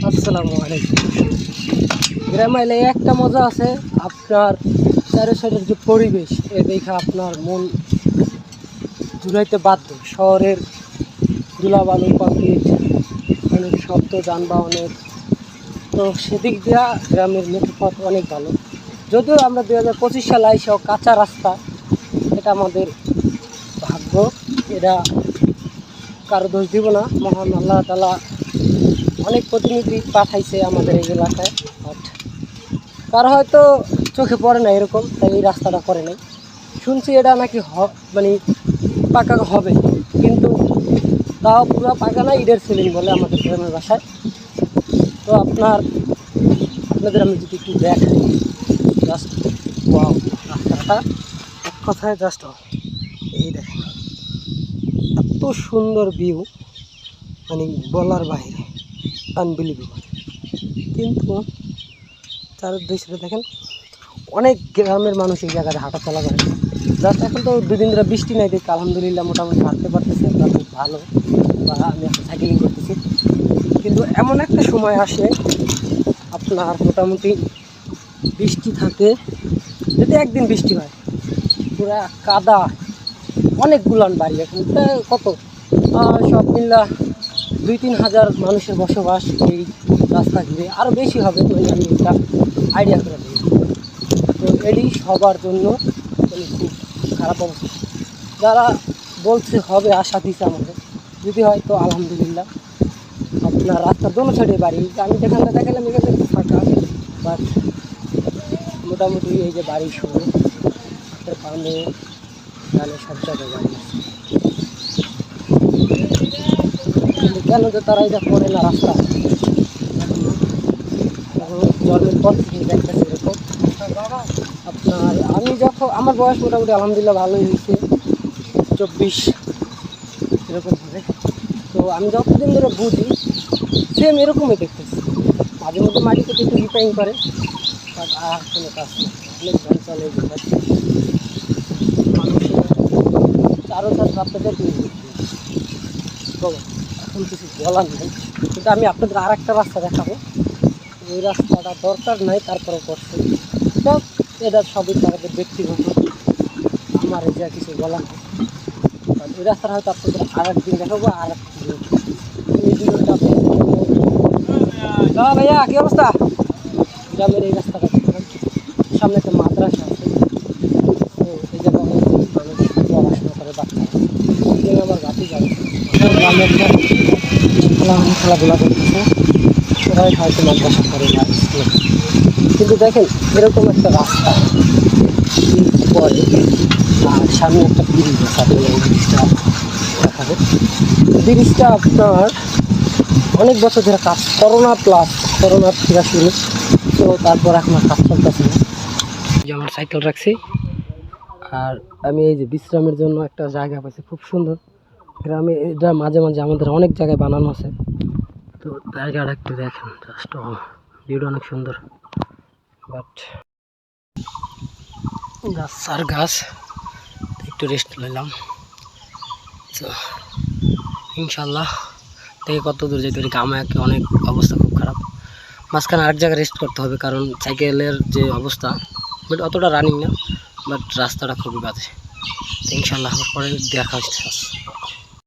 আসসালামু আলাইকুম। গ্রামে এলে একটা মজা আছে, আপনার চারি সাইডের যে পরিবেশ, এ দেখে আপনার মন জুড়াইতে বাধ্য। শহরের ধুলাবালু কংক্রিট অনেক শব্দ, যানবাহনের। তো সেদিক দিয়া গ্রামের মুখপথ অনেক ভালো। যদিও আমরা দু হাজার পঁচিশ সালে আইসেও কাঁচা রাস্তা, এটা আমাদের ভাগ্য। এটা কারও দোষ দিব না। মহান আল্লাহ তালা অনেক প্রতিনিধি পাঠাইছে আমাদের এই এলাকায় বাট হয়তো চোখে পড়ে না এরকম, তাই এই রাস্তাটা করে নাই। শুনছি এটা নাকি হ- মানে পাকা হবে, কিন্তু তাও পুরো পাকা না ইডের সিলিং বলে আমাদের গ্রামের বাসায়। তো আপনার, আপনাদের আমি যদি একটু দেখাই জাস্ট ওয়াও রাস্তাটা এক কথায় জাস্ট এই দেখেন, এত সুন্দর ভিউ মানে বলার বাইরে আনবিলিভেবল কিন্তু তার চারদিকে দেখেন, অনেক গ্রামের মানুষ এই জায়গায় হাঁটা চলা করে। জাস্ট এখন তো দুদিন ধরে বৃষ্টি নাই, দেখে আলহামদুলিল্লাহ মোটামুটি হাঁটতে পারতেছি আমরা খুব ভালো। বা আমি এখন সাইকেলিং করতেছি। কিন্তু এমন একটা সময় আসে, আপনার মোটামুটি বৃষ্টি থাকে, যদি একদিন বৃষ্টি হয়, পুরা কাদা অনেক গুলান বাড়ি। এখন কত? সব মিল্লা দুই তিন হাজার মানুষের বসবাস এই রাস্তা ঘিরে। আরও বেশি হবে মানে আমি একটা আইডিয়া করে দিই। তো এটি সবার জন্য মানে খুব খারাপ অবস্থা। যারা বলছে হবে, আশা দিচ্ছে আমাদের। যদি হয় তো আলহামদুলিল্লাহ। আপনার রাস্তার দোনো সাইডে বাড়ি। আমি যেখানটা দেখালাম, এখানে একটু ফাঁকা বাট মোটামুটি এই যে বাড়ি শুরু হাতের পামে ডালে সব জায়গায় বাড়ি আছে। কেন যে তারা এটা করে না রাস্তা। জন্মের পর থেকে এরকম। আপনার, আমি যখন, আমার বয়স মোটামুটি আলহামদুলিল্লাহ ভালোই হয়েছে। চব্বিশ, এরকম হবে। তো আমি যতদিন ধরে বুঝি সেম এরকমই দেখতেছি। মাঝে মধ্যে মাটিতে একটু রিপেয়ারিং করে আর কোনো কাজ অনেক ধান চলে। মানুষের চারো চার তো এখন কিছু বলার নেই। কিন্তু আমি আপনাদের আর একটা রাস্তা দেখাবো। ওই রাস্তাটা দরকার নাই তারপরে করছে। তো এটা সবই তাদের ব্যক্তিগত। আমার এই যা কিছু বলার নেই। ওই রাস্তাটা হয়তো আপনাদের আর একদিন দেখাবো আর হ্যাঁ ভাইয়া, কী অবস্থা? গ্রামের এই রাস্তাটা সামনে একটা মাদ্রাসা আছে তো এই জায়গায় অনেক মানুষ পড়াশোনা করে বাচ্চারা এই আমার গাছি যাবে খেলাধুলা করতেছে ওরাই হয়তো মাদ্রাসা করে না। কিন্তু দেখেন, এরকম একটা রাস্তা। পরে সামনে একটা ব্রিজ আছে, আপনি ব্রিজটা দেখাবে ব্রিজটা আপনার অনেক বছর ধরে কাজ, করোনা প্লাস করোনা থেকে শুরু। তো তারপর এখন আর কাজ চলতেছে না। যে আমার সাইকেল রাখছি। আর আমি এই যে বিশ্রামের জন্য একটা জায়গা পাইছি, খুব সুন্দর। গ্রামে এটা মাঝে মাঝে আমাদের অনেক জায়গায় বানানো আছে। তো জায়গাটা একটু দেখেন জাস্ট ভিউটা অনেক সুন্দর। বাট গাছ আর গাছ, একটু রেস্ট নিলাম। তো ইনশাল্লাহ দেখে কত দূর যেতে পারি। গামাকে অনেক অবস্থা খুব খারাপ। মাঝখানে আরেক জায়গায় রেস্ট করতে হবে, কারণ সাইকেলের যে অবস্থা বাট অতটা রানিং না বাট রাস্তাটা খুবই বাজে। ইনশাল্লাহ পরে দেখা হচ্ছে।